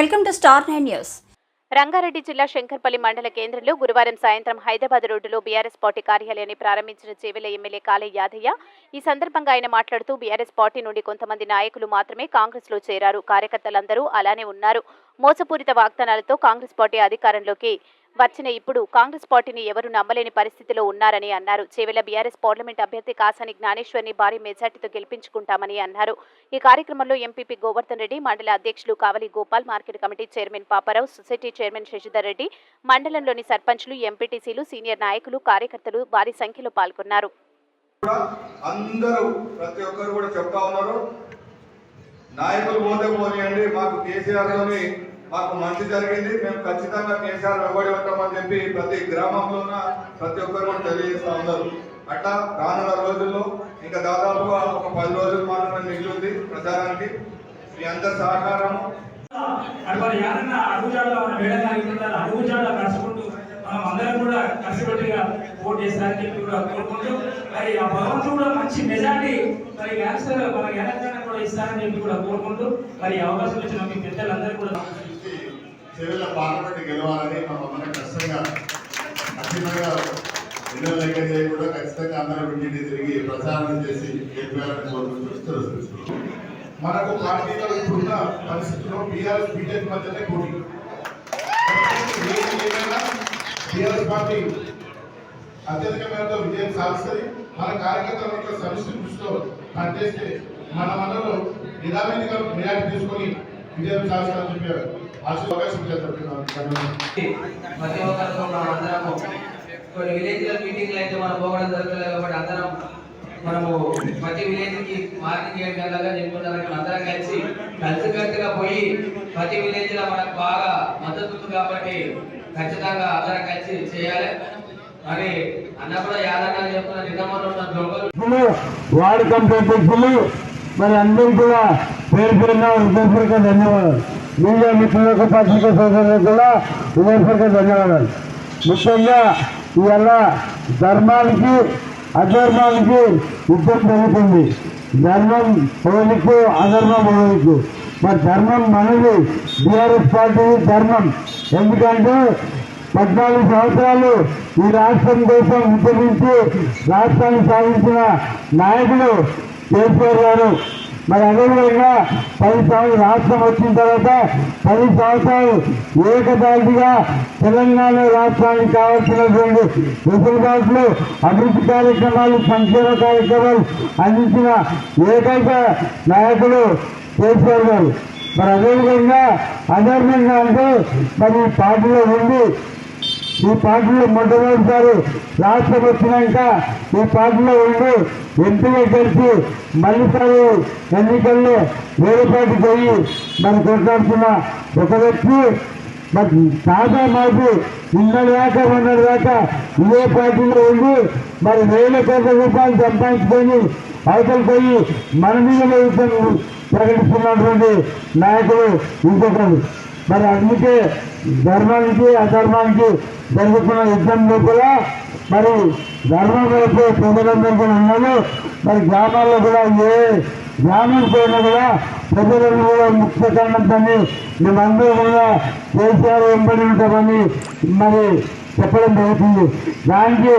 Welcome to star nine news. Rangareddy జిల్లా శంకర్పల్లి మండల కేంద్రంలో గురువారం సాయంత్రం హైదరాబాద్ రోడ్డులో బీఆర్ఎస్ పార్టీ కార్యాలయాన్ని ప్రారంభించిన చేవెల ఎమ్మెల్యే కాలే యాదయ్య. ఈ సందర్భంగా ఆయన మాట్లాడుతూ బీఆర్ఎస్ పార్టీ నుండి కొంతమంది నాయకులు మాత్రమే కాంగ్రెస్లో చేరారు. కార్యకర్తలందరూ అలానే ఉన్నారు. మోసపూరిత వాగ్దానాలతో కాంగ్రెస్ పార్టీ అధికారంలోకి వచ్చిన ఇప్పుడు కాంగ్రెస్ పార్టీని ఎవరు నమ్మలేని పరిస్థితిలో ఉన్నారని అన్నారు. చేవెళ్ళ బీఆర్ఎస్ పార్లమెంట్ అభ్యర్థి కాసాని జ్ఞానేశ్వర్ని భారీ మెజార్టీతో గెలిపించుకుంటామని అన్నారు. ఈ కార్యక్రమంలో ఎంపీపీ గోవర్ధన్ రెడ్డి మండల అధ్యక్షులు Kavali Gopal market committee chairman Paparao society chairman Shashidhar Reddy మండలంలోని సర్పంచ్లు ఎంపీటీసీలు సీనియర్ నాయకులు కార్యకర్తలు భారీ సంఖ్యలో పాల్గొన్నారు. అందరూ ప్రతి ఒక్కరు కూడా చెప్తా ఉన్నారు. నాయకులు పోతే పోనీయండి. మాకు కేసీఆర్ మాకు మంచి జరిగింది. మేము ఖచ్చితంగా కేసీఆర్ వెంబడి ఉంటామని చెప్పి ప్రతి గ్రామంలోన ప్రతి ఒక్కరు కూడా తెలియజేస్తా ఉన్నారు. అట్లా రానున్న రోజుల్లో ఇంకా దాదాపుగా ఒక పది రోజులు మాత్రమే మిగిలింది ప్రచారానికి. మీ అందరి సహకారము. మరి అడుగుజాడలో మన అడుగుజాడలో కలుసుకుంటూ మనం అందరం కూడా కలిసిపెట్టిగా ఓటు చేస్తారని చెప్పి కూడా కోరుకుంటూ మరి ఆ భగవంతుడు కూడా మంచి మెజార్టీ మరి క్యాన్సర్ మన తెలంగాణ కూడా ఇస్తారని చెప్పి కూడా కోరుకుంటూ మరి అవకాశం ఇచ్చిన మీ పెద్దలందరూ కూడా చెవిల పార్లమెంట్ గెలవాలని మా మమ్మల్ని కష్టంగా ఖచ్చితంగా ఎన్నో దగ్గర చేయకుండా ఖచ్చితంగా అందరం ఇంటిని తిరిగి ప్రచారం చేసి గెలిపాలని కోరుకుంటూ మనకు పార్టీలో ఇప్పుడున్న పరిస్థితుల్లో బీఆర్ఎస్ బీజేపీ మధ్యనే పోటీ. ఏది పార్టీ అత్యధిక మేరతో విజయం సాధిస్తుంది. మన కార్యకర్తల యొక్క సమిష్టి కృషితో పనిచేస్తే మన మనలో నిదానంగా మేయాటి తీసుకొని విజయం సాధిస్తామని చెప్పారు. అవకాశం ప్రతి ఒక్కరితో మనం అందరము కొన్ని విలేజ్ల మీటింగ్లు అయితే మనం పోవడం జరగలేదు కాబట్టి అందరం మనము ప్రతి విలేజ్కి మార్నింగ్ ఏడు గంటలుగా చెప్పుకుంటారు అందరం కలిసి కలిసికట్టుగా పోయి ప్రతి విలేజ్లో మనకు బాగా మద్దతు ఉంది కాబట్టి ఖచ్చితంగా అందరం కలిసి చేయాలి. మరి అన్న యాదన్న చెప్తున్న నిజామాబాద్ ఉన్న దొంగలు. వార్డు కమిటీ అధ్యక్షులు మరి అందరూ కూడా పేరు పేరున హృదయపూర్వక ధన్యవాదాలు. మీడియా మిత్రులకు పత్రిక సోదరులకు కూడా హృదయపూర్వక ధన్యవాదాలు. ముఖ్యంగా ఇవాళ ధర్మానికి అధర్మానికి యుద్ధం జరుగుతుంది ధర్మం ఓలికు అధర్మం ఓలికు మరి ధర్మం మనది బీఆర్ఎస్ పార్టీ ధర్మం. ఎందుకంటే పద్నాలుగు సంవత్సరాలు ఈ రాష్ట్రం కోసం ఉద్యమించి రాష్ట్రాన్ని సాధించిన నాయకులు కేసీఆర్ గారు. మరి అదేవిధంగా పది సంవత్సరాలు రాష్ట్రం వచ్చిన తర్వాత పది సంవత్సరాలు ఏకదాటిగా తెలంగాణ రాష్ట్రానికి కావాల్సినటువంటి వెసులుబాట్లు అభివృద్ధి కార్యక్రమాలు సంక్షేమ కార్యక్రమాలు అందించిన ఏకైక నాయకులు కేసీఆర్ గారు. మరి అదేవిధంగా అధర్మంగా అంటే మరి పార్టీలో ఉండి ఈ పార్టీలో మొట్టమొదటిసారి రాష్ట్రం వచ్చినాక ఈ పార్టీలో ఉండి ఎంపీగా గెలిచి మళ్ళీసారి ఎన్నికల్లో వేరే పార్టీ పోయి మరి కొట్లాడుతున్న ఒక వ్యక్తి మరి తాజా మాకు నిన్నటి దాకా మొన్నటి దాకా ఇదే పార్టీలో ఉండి మరి వేల కోట్ల రూపాయలు సంపాదించుకొని అవతల పోయి మన మీద యుద్ధం ప్రకటిస్తున్నటువంటి నాయకుడు ఇంకొకరు. మరి అందుకే ధర్మానికి అధర్మానికి జరుగుతున్న యుద్ధం లోపల మరి ధర్మం వైపు ప్రజలందరికీ కూడా మరి గ్రామాల్లో కూడా ఏ గ్రామం పోయినా కూడా ప్రజలను కూడా ముఖ్య కారణంతోని మేమందరూ కూడా కేసీఆర్ వెంబడి ఉంటామని మరి చెప్పడం జరుగుతుంది. దానికి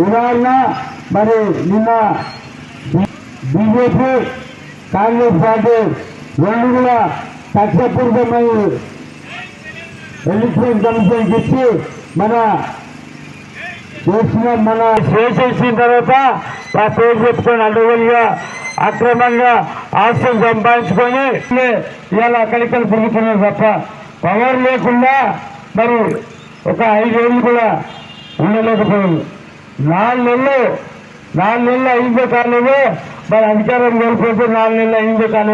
ఉదాహరణ మరి నిన్న బీజేపీ కాంగ్రెస్ పార్టీ రెండు కూడా కక్షపూరితమైన ఎలక్షన్ కమిషన్కి ఇచ్చి మన చేసిన మన చేసేసిన తర్వాత ఆ పేరు చెప్పుకొని అడ్డగోలుగా అక్రమంగా ఆస్తులు సంపాదించుకొని ఇవాళ అక్కడిక్కడ పొందుతున్నారు తప్ప పవర్ లేకుండా మరి ఒక ఐదేళ్ళు కూడా ఉండలేకపోయింది నాలుగు నెలలు నాలుగు నెలలు అయిందో కాలేదు మరి అధికారం కోల్పోతే నాలుగు నెలలు అయిందో కాలేదు